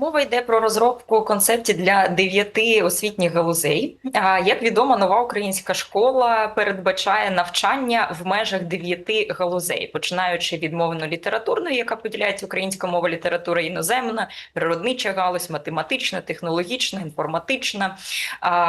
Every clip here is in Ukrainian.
Мова йде про розробку концептів для дев'яти освітніх галузей. А, Як відомо, нова українська школа передбачає навчання в межах дев'яти галузей, починаючи від мовно-літературної, яка поділяється українська мова, література іноземна, природнича галузь, математична, технологічна, інформатична,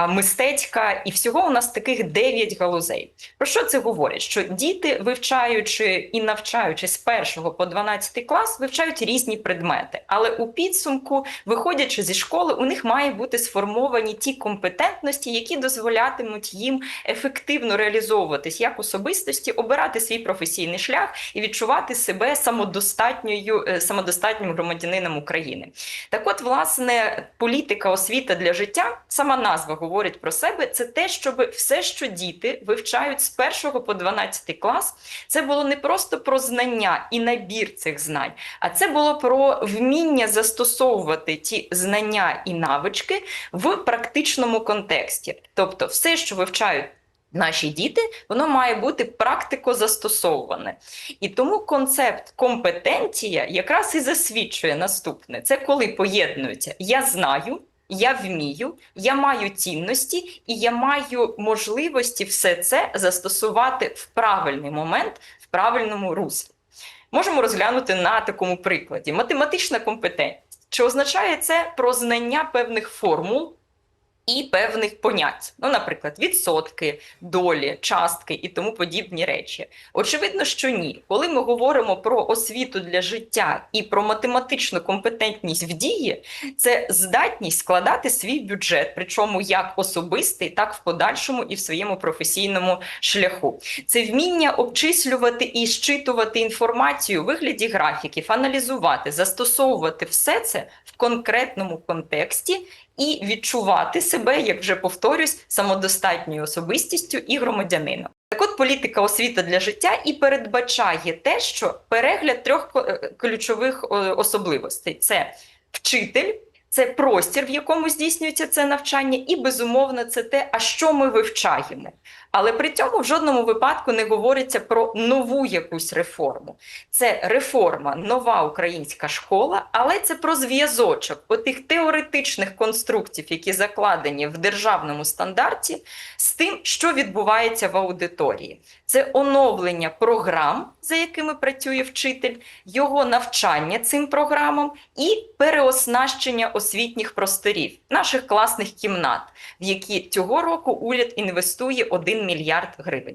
мистецька. І всього у нас таких дев'ять галузей. Про що це говорить? Що діти, вивчаючи і навчаючи з першого по 12 клас, вивчають різні предмети, але у підсумку, виходячи зі школи, у них має бути сформовані ті компетентності, які дозволятимуть їм ефективно реалізовуватись як особистості, обирати свій професійний шлях і відчувати себе самодостатньою е, самодостатнім громадянином України. Так, от, власне, політика освіта для життя, сама назва говорить про себе. Це те, щоб все, що діти вивчають з 1 по 12 клас, це було не просто про знання і набір цих знань, а це було про вміння застосовувати ті знання і навички в практичному контексті. Тобто, все, що вивчають. Наші діти, воно має бути практико застосоване. І тому концепт компетенція якраз і засвідчує наступне: це коли поєднуються я знаю, я вмію, я маю цінності і я маю можливості все це застосувати в правильний момент, в правильному руслі. Можемо розглянути на такому прикладі: математична компетентність. Чи означає це про знання певних формул і певних понять? Ну, наприклад, відсотки, долі, частки і тому подібні речі. Очевидно, що ні. Коли ми говоримо про освіту для життя і про математичну компетентність в дії, це здатність складати свій бюджет, причому як особистий, так в подальшому і в своєму професійному шляху. Це вміння обчислювати і щитувати інформацію у вигляді графіків, аналізувати, застосовувати все це в конкретному контексті і відчувати себе, як вже повторюсь, самодостатньою особистістю і громадянином. Так от політика освіта для життя і передбачає те, що перегляд трьох е, ключових е, особливостей: це вчитель. Це простір, в якому здійснюється це навчання, і безумовно, це те, а що ми вивчаємо. Але при цьому в жодному випадку не говориться про нову якусь реформу. Це реформа, нова українська школа, але це про зв'язочок отих теоретичних конструктів, які закладені в державному стандарті, з тим, що відбувається в аудиторії. Це оновлення програм, за якими працює вчитель, його навчання цим програмам і переоснащення освітніх просторів, наших класних кімнат, в які цього року уряд інвестує 1 мільярд гривень.